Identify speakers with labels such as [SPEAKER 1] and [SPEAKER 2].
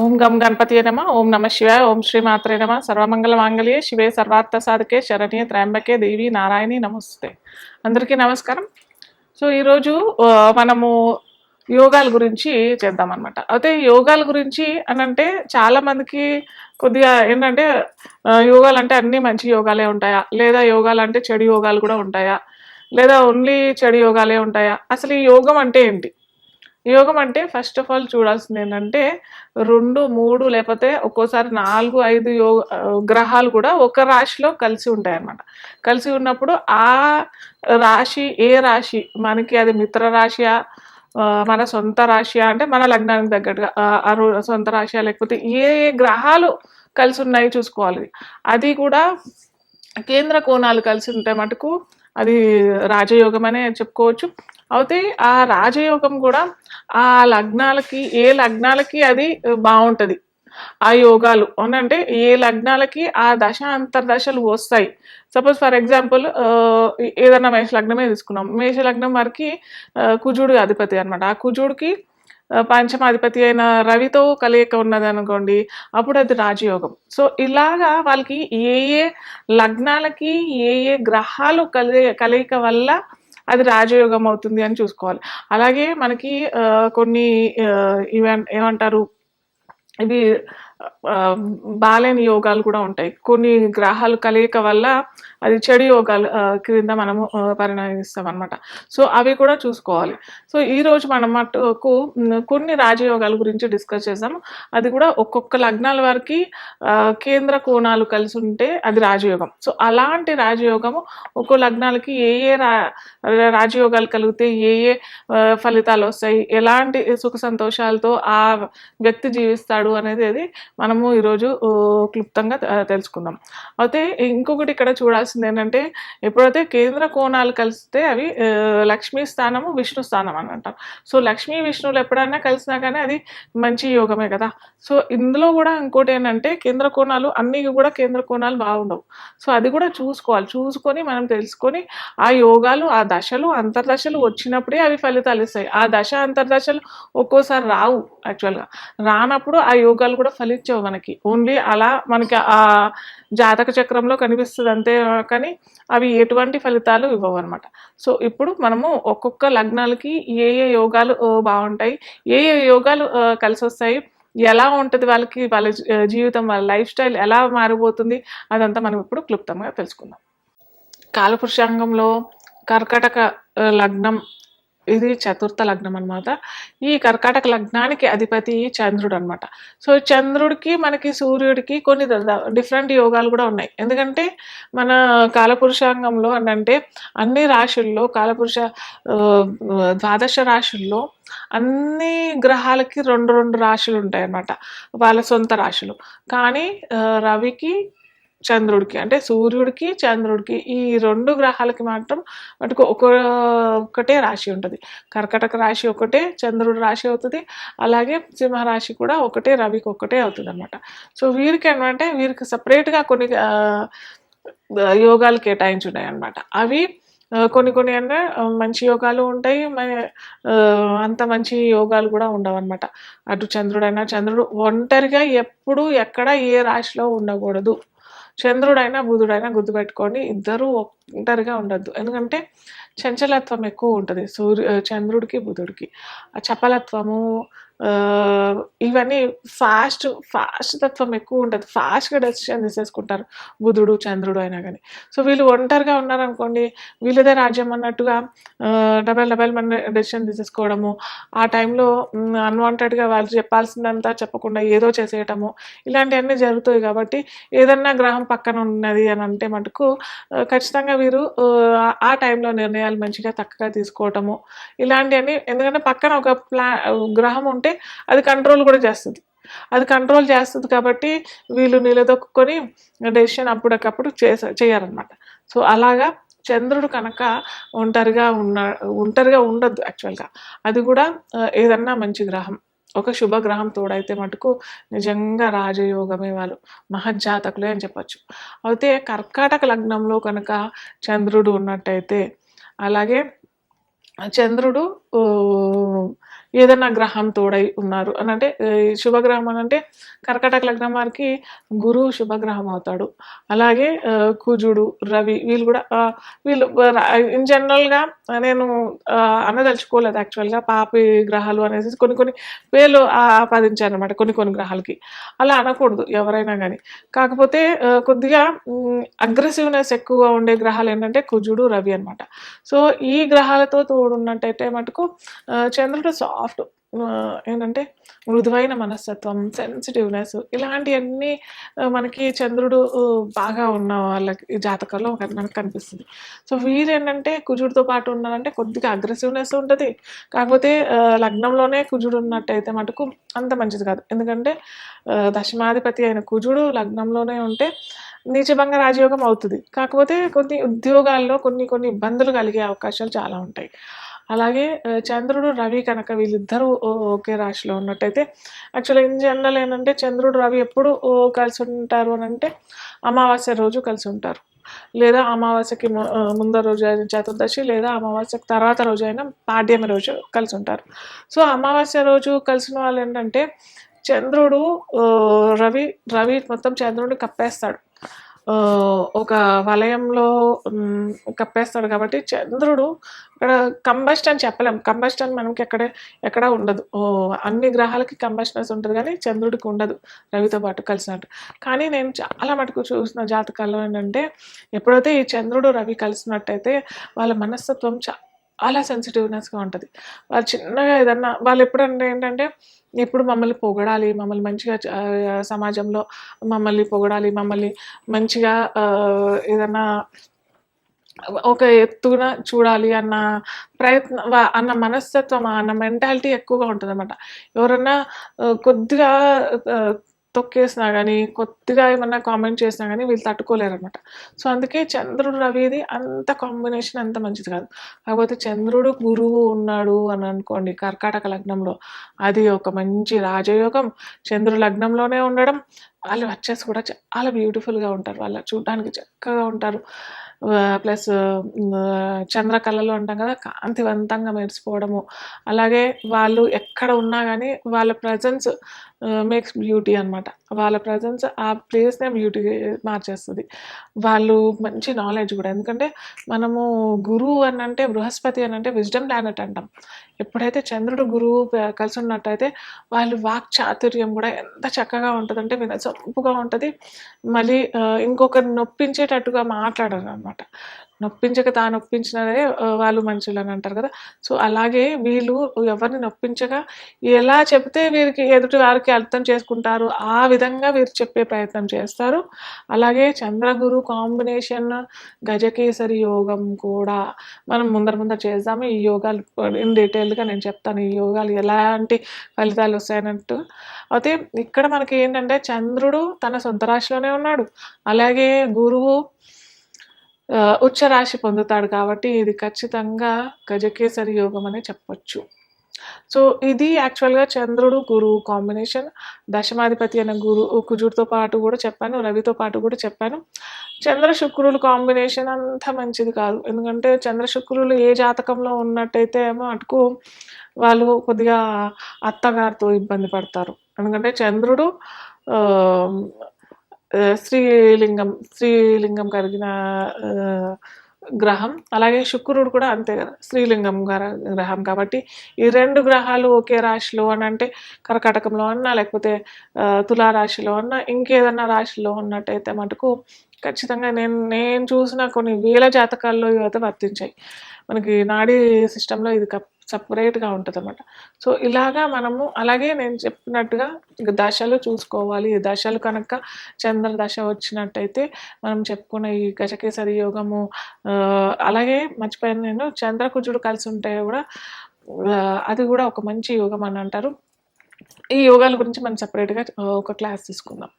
[SPEAKER 1] ఓం గం గణపతి నమ ఓం నమ శివాయ ఓం శ్రీ మాత్రే నమ. సర్వమంగళ మాంగళ్యే శివే సర్వార్థ సాధకే శరణ్య త్రయంబకే దేవి నారాయణి నమస్తే. అందరికీ నమస్కారం. సో ఈరోజు మనము యోగాల గురించి చేద్దాం అనమాట అయితే యోగాల గురించి అని అంటే కొద్దిగా ఏంటంటే యోగాలు అంటే అన్ని మంచి యోగాలే ఉంటాయా? లేదా యోగాలు అంటే చెడు యోగాలు కూడా ఉంటాయా? లేదా ఓన్లీ చెడు యోగాలే ఉంటాయా? అసలు ఈ యోగం అంటే ఏంటి? యోగం అంటే ఫస్ట్ ఆఫ్ ఆల్ చూడాల్సింది ఏంటంటే రెండు మూడు లేకపోతే ఒక్కోసారి నాలుగు ఐదు యోగ గ్రహాలు కూడా ఒక రాశిలో కలిసి ఉంటాయి అన్నమాట కలిసి ఉన్నప్పుడు ఆ రాశి ఏ రాశి? మనకి అది మిత్ర రాశియా? మన సొంత రాశియా? అంటే మన లగ్నానికి తగ్గట్టుగా సొంత రాశియా? లేకపోతే ఏ ఏ గ్రహాలు కలిసి ఉన్నాయి చూసుకోవాలి. అది కూడా కేంద్ర కోణాలు కలిసి ఉంటే మటుకు అది రాజయోగం అనే చెప్పుకోవచ్చు. అయితే ఆ రాజయోగం కూడా ఆ లగ్నాలకి ఏ లగ్నాలకి అది బాగుంటుంది ఆ యోగాలు. అనంటే ఏ లగ్నాలకి ఆ దశ అంతర్దశలు వస్తాయి. సపోజ్ ఫర్ ఎగ్జాంపుల్ ఏదన్నా మేష లగ్నమే తీసుకున్నాం. మేష లగ్నం వారికి కుజుడు అధిపతి అన్నమాట. ఆ కుజుడికి పంచమాధిపతి అయిన రవితో కలయిక ఉన్నది అనుకోండి అప్పుడు అది రాజయోగం. సో ఇలాగా వాళ్ళకి ఏ ఏ లగ్నాలకి ఏ ఏ గ్రహాలు కలి కలయిక వల్ల అది రాజయోగం అవుతుంది అని చూసుకోవాలి. అలాగే మనకి ఆ, కొన్ని ఏమంటారు ఇవి బాలేని యోగాలు కూడా ఉంటాయి. కొన్ని గ్రహాలు కలయిక వల్ల అది చెడు యోగాలు క్రింద మనము పరిణమిస్తాం అనమాట సో అవి కూడా చూసుకోవాలి. సో ఈ రోజు మనం మటుకు కొన్ని రాజయోగాల గురించి డిస్కస్ చేసాము. అది కూడా ఒక్కొక్క లగ్నాల వారికి కేంద్ర కోణాలు కలిసి ఉంటే అది రాజయోగం. సో అలాంటి రాజయోగము ఒక్కో లగ్నాలకి ఏ ఏ రా రాజయోగాలు కలిగితే ఏ ఏ ఫలితాలు వస్తాయి ఎలాంటి సుఖ సంతోషాలతో ఆ వ్యక్తి జీవిస్తాడు అనేది అది మనము ఈరోజు క్లుప్తంగా తెలుసుకుందాం. అయితే ఇంకొకటి ఇక్కడ చూడాల్సింది ఏంటంటే ఎప్పుడైతే కేంద్ర కోణాలు కలిస్తే అవి లక్ష్మీ స్థానము విష్ణు స్థానం అని అంటాం సో లక్ష్మీ విష్ణువులు ఎప్పుడైనా కలిసినా కానీ అది మంచి యోగమే కదా. సో ఇందులో కూడా ఇంకోటి ఏంటంటే కేంద్ర కోణాలు అన్ని కూడా కేంద్ర కోణాలు బాగుండవు. సో అది కూడా చూసుకోవాలి. చూసుకొని మనం తెలుసుకొని ఆ యోగాలు ఆ దశలు అంతర్దశలు వచ్చినప్పుడే అవి ఫలితాలు ఇస్తాయి. ఆ దశ అంతర్దశలు ఒక్కోసారి రావు యాక్చువల్గా. రానప్పుడు ఆ యోగాలు కూడా కనిపించవు మనకి. ఓన్లీ అలా మనకి ఆ జాతక చక్రంలో కనిపిస్తుంది అంతే కానీ అవి ఎటువంటి ఫలితాలు ఇవ్వవు అనమాట సో ఇప్పుడు మనము ఒక్కొక్క లగ్నాలకి ఏ ఏ యోగాలు బాగుంటాయి ఏ ఏ యోగాలు కలిసి వస్తాయి ఎలా ఉంటుంది వాళ్ళకి వాళ్ళ జీ- జీవితం వాళ్ళ లైఫ్ స్టైల్ ఎలా మారిపోతుంది అదంతా మనం ఇప్పుడు క్లుప్తంగా తెలుసుకుందాం. కాలపురుషాంగంలో కర్కటక లగ్నం ఇది చతుర్థ లగ్నం అన్నమాట. ఈ కర్కాటక లగ్నానికి అధిపతి చంద్రుడు అన్నమాట. సో చంద్రుడికి మనకి సూర్యుడికి కొన్ని డిఫరెంట్ యోగాలు కూడా ఉన్నాయి. ఎందుకంటే మన కాలపురుషాంగంలో అంటే అన్ని రాశుల్లో కాలపురుష ద్వాదశ రాశుల్లో అన్ని గ్రహాలకి రెండు రెండు రాశులు ఉంటాయి అన్నమాట వాళ్ళ సొంత రాశులు. కానీ రవికి చంద్రుడికి అంటే సూర్యుడికి చంద్రుడికి ఈ రెండు గ్రహాలకి మాత్రం మటుకు ఒక ఒకటే రాశి ఉంటుంది. కర్కటక రాశి ఒకటే చంద్రుడి రాశి అవుతుంది. అలాగే సింహరాశి కూడా ఒకటే రవికి ఒకటే అవుతుంది అనమాట సో వీరికి ఏంటంటే వీరికి సపరేట్గా కొన్ని యోగాలు కేటాయించి అనమాట అవి కొన్ని కొన్ని అంటే మంచి యోగాలు ఉంటాయి. మ- అంత మంచి యోగాలు కూడా ఉండవు అనమాట అటు చంద్రుడైనా చంద్రుడు ఒంటరిగా ఎప్పుడు ఎక్కడ ఏ రాశిలో ఉండకూడదు. చంద్రుడైనా బుధుడైనా గుర్తుపెట్టుకొని ఇద్దరు ఒంటరిగా ఉండద్దు. ఎందుకంటే చంచలత్వం ఎక్కువ ఉంటుంది. సూర్యు చంద్రుడికి బుధుడికి. ఆ చపలత్వము ఇవన్నీ ఫాస్ట్ ఫాస్ట్ తత్వం ఎక్కువ ఉంటుంది ఫాస్ట్గా డెసిషన్ తీసేసుకుంటారు. బుధుడు చంద్రుడు అయినా కానీ సో వీళ్ళు ఒంటరిగా ఉన్నారనుకోండి వీళ్ళదే రాజ్యం అన్నట్టుగా డబల్ డబల్ మన డెసిషన్ తీసేసుకోవడము ఆ టైంలో అన్వాంటెడ్గా వాళ్ళు చెప్పాల్సిందంతా చెప్పకుండా ఏదో చేసేయటము ఇలాంటివన్నీ జరుగుతాయి కాబట్టి ఏదన్నా గ్రహం పక్కన ఉన్నది అని అంటే మటుకు ఖచ్చితంగా వీరు ఆ, టైంలో నిర్ణయాలు మంచిగా చక్కగా తీసుకోవటము ఇలాంటివన్నీ ఎందుకంటే పక్కన ఒక ప్లా గ్రహం ఉంటే అది కంట్రోల్ కూడా చేస్తుంది. అది కంట్రోల్ చేస్తుంది కాబట్టి వీళ్ళు నిలదొక్కుని డెసిషన్ అప్పటికప్పుడు చేస చేయాలన్నమాట. సో అలాగా చంద్రుడు కనుక ఒంటరిగా ఉన్న ఒంటరిగా ఉండద్దు యాక్చువల్గా అది కూడా ఏదన్నా మంచి గ్రహం. ఒక శుభగ్రహం తోడైతే మటుకు నిజంగా రాజయోగమే వాళ్ళు. మహజ్జాతకులే అని చెప్పచ్చు. అయితే కర్కాటక లగ్నంలో కనుక చంద్రుడు ఉన్నట్టయితే అలాగే చంద్రుడు ఏదైనా గ్రహం తోడై ఉన్నారు అని అంటే ఈ శుభగ్రహం అని అంటే కర్కటక లగ్నం వారికి గురువు శుభగ్రహం అవుతాడు. అలాగే కుజుడు రవి వీళ్ళు కూడా వీళ్ళు ఇన్ జనరల్గా నేను ఆ, అనదలుచుకోలేదు యాక్చువల్గా పాపి గ్రహాలు అనేసి కొన్ని కొన్ని పేర్లు ఆపాదించాను అనమాట కొన్ని కొన్ని గ్రహాలకి. అలా అనకూడదు ఎవరైనా కానీ కాకపోతే కొద్దిగా అగ్రెసివ్నెస్ ఎక్కువగా ఉండే గ్రహాలు ఏంటంటే కుజుడు రవి అనమాట సో ఈ గ్రహాలతో తోడున్నట్టయితే మటుకు చంద్రుడు చంద్రుడు సాఫ్ట్ ఏంటంటే మృదువైన మనస్తత్వం సెన్సిటివ్నెస్ ఇలాంటివన్నీ మనకి చంద్రుడు బాగా ఉన్న వాళ్ళకి జాతకంలో ఒక మనకు కనిపిస్తుంది. సో వీరు ఏంటంటే కుజుడితో పాటు ఉన్నారంటే కొద్దిగా అగ్రెసివ్నెస్ ఉంటుంది. కాకపోతే లగ్నంలోనే కుజుడు ఉన్నట్టయితే మటుకు అంత మంచిది కాదు. ఎందుకంటే దశమాధిపతి అయిన కుజుడు లగ్నంలోనే ఉంటే నీచభంగ రాజయోగం అవుతుంది. కాకపోతే కొన్ని ఉద్యోగాల్లో కొన్ని కొన్ని ఇబ్బందులు కలిగే అవకాశాలు చాలా ఉంటాయి. అలాగే చంద్రుడు రవి కనుక వీళ్ళిద్దరూ ఓ- ఒకే రాశిలో ఉన్నట్టయితే యాక్చువల్గా ఇన్ జనరల్ ఏంటంటే చంద్రుడు రవి ఎప్పుడు ఓ కలిసి ఉంటారు అని అంటే అమావాస్య రోజు కలిసి ఉంటారు. లేదా అమావాస్యకి ము- ముందర రోజు అయిన చతుర్దశి లేదా అమావాస్యకి తర్వాత రోజు అయినా పాడ్యమి రోజు కలిసి ఉంటారు. సో అమావాస్య రోజు కలిసిన వాళ్ళు ఏంటంటే చంద్రుడు రవి రవి మొత్తం చంద్రుడిని కప్పేస్తాడు. ఒక వలయంలో కప్పేస్తాడు కాబట్టి చంద్రుడు ఇక్కడ కంబస్ట్ అని చెప్పలేం. కంబస్ట్ అని మనకి ఎక్కడే ఎక్కడ ఉండదు. ఓ, అన్ని గ్రహాలకి కంబస్ట్నెస్ ఉంటుంది కానీ చంద్రుడికి ఉండదు. రవితో పాటు కలిసినట్టు. కానీ నేను చాలా మటుకు చూసిన జాతకాల్లో ఏంటంటే ఎప్పుడైతే ఈ చంద్రుడు రవి కలిసినట్టయితే వాళ్ళ మనస్తత్వం చాలా సెన్సిటివ్నెస్గా ఉంటుంది. వాళ్ళు చిన్నగా ఏదన్నా వాళ్ళు ఎప్పుడంటే ఏంటంటే ఎప్పుడు మమ్మల్ని పొగడాలి మమ్మల్ని మంచిగా సమాజంలో మమ్మల్ని పొగడాలి మమ్మల్ని మంచిగా ఏదన్నా ఒక ఎత్తున చూడాలి అన్న ప్రయత్న అన్న మనస్తత్వం అన్న మెంటాలిటీ ఎక్కువగా ఉంటుంది అనమాట ఎవరన్నా కొద్దిగా తొక్కేసినా కానీ కొద్దిగా ఏమన్నా కామెంట్ చేసినా కానీ వీళ్ళు తట్టుకోలేరు అనమాట సో అందుకే చంద్రుడు రవిది అంత కాంబినేషన్ అంత మంచిది కాదు. కాకపోతే చంద్రుడు గురువు ఉన్నాడు అని అనుకోండి కర్కాటక లగ్నంలో అది ఒక మంచి రాజయోగం. చంద్రుడు లగ్నంలోనే ఉండడం వాళ్ళు వచ్చేసి కూడా చాలా బ్యూటిఫుల్గా ఉంటారు. వాళ్ళ చూడడానికి చక్కగా ఉంటారు. ప్లస్ చంద్రకళలో అంటాం కదా కాంతివంతంగా మెరిసిపోవడము. అలాగే వాళ్ళు ఎక్కడ ఉన్నా కానీ వాళ్ళ ప్రజెన్స్ మేక్స్ బ్యూటీ అన్నమాట. వాళ్ళ ప్రజెన్స్ ఆ ప్లేస్నే బ్యూటీ మార్చేస్తుంది. వాళ్ళు మంచి నాలెడ్జ్ కూడా. ఎందుకంటే మనము గురువు అని అంటే బృహస్పతి అని అంటే విజ్డమ్ ప్లానెట్ అంటాం. ఎప్పుడైతే చంద్రుడు గురువు కలిసి ఉన్నట్టయితే వాళ్ళు వాక్ చాతుర్యం కూడా ఎంత చక్కగా ఉంటుందంటే వినసొంపుగా ఉంటుంది. మళ్ళీ ఇంకొకరిని నొప్పించేటట్టుగా మాట్లాడరు అనమాట నొప్పించక తాను నొప్పించినదే వాళ్ళు మనుషులు అని అంటారు కదా. సో అలాగే వీళ్ళు ఎవరిని నొప్పించగా ఎలా చెప్తే వీరికి ఎదుటి వారికి అర్థం చేసుకుంటారు ఆ విధంగా వీరు చెప్పే ప్రయత్నం చేస్తారు. అలాగే చంద్రగురు కాంబినేషన్ గజకేసరి యోగం కూడా మనం ముందర ముందర చేద్దాము. ఈ యోగాలు ఇన్ డీటెయిల్గా నేను చెప్తాను ఈ యోగాలు ఎలాంటి ఫలితాలు వస్తాయన్నట్టు. అయితే ఇక్కడ మనకి ఏంటంటే చంద్రుడు తన సొంత రాశిలోనే ఉన్నాడు. అలాగే గురువు ఉచ్చ రాశి పొందుతాడు కాబట్టి ఇది ఖచ్చితంగా గజకేసరి యోగం అనే చెప్పొచ్చు. సో ఇది యాక్చువల్గా చంద్రుడు గురువు కాంబినేషన్ దశమాధిపతి అనే గురు కుజుడితో పాటు కూడా చెప్పాను రవితో పాటు కూడా చెప్పాను. చంద్ర శుక్రులు కాంబినేషన్ అంత మంచిది కాదు. ఎందుకంటే చంద్ర శుక్రులు ఏ జాతకంలో ఉన్నట్టయితే ఏమో అటుకు వాళ్ళు కొద్దిగా అత్తగారితో ఇబ్బంది పడతారు. ఎందుకంటే చంద్రుడు శ్రీలింగం శ్రీలింగం స్త్రీలింగం స్త్రీలింగం కలిగిన గ్రహం. అలాగే శుక్రుడు కూడా అంతే కదా స్త్రీలింగం గ్రహం కాబట్టి ఈ రెండు గ్రహాలు ఒకే రాశిలో అని అంటే కర్కాటకంలో అన్నా లేకపోతే తులా తులారాశిలో అన్నా ఇంకేదన్నా రాశిలో ఉన్నట్టయితే మటుకు ఖచ్చితంగా నేను నేను చూసిన కొన్ని వేల జాతకాల్లో ఇవైతే వర్తించాయి. మనకి నాడీ సిస్టంలో ఇది సపరేట్గా ఉంటుంది అనమాట సో ఇలాగా మనము అలాగే నేను చెప్పినట్టుగా దశలు చూసుకోవాలి. ఈ దశలు కనుక చంద్ర దశ వచ్చినట్టయితే మనం చెప్పుకున్న ఈ గజకేసరి యోగము అలాగే మర్చిపోయాను నేను చంద్రకుజుడు కలిసి ఉంటే కూడా అది కూడా ఒక మంచి యోగం అని అంటారు. ఈ యోగాల గురించి మనం సపరేట్గా ఒక క్లాస్ తీసుకుందాం.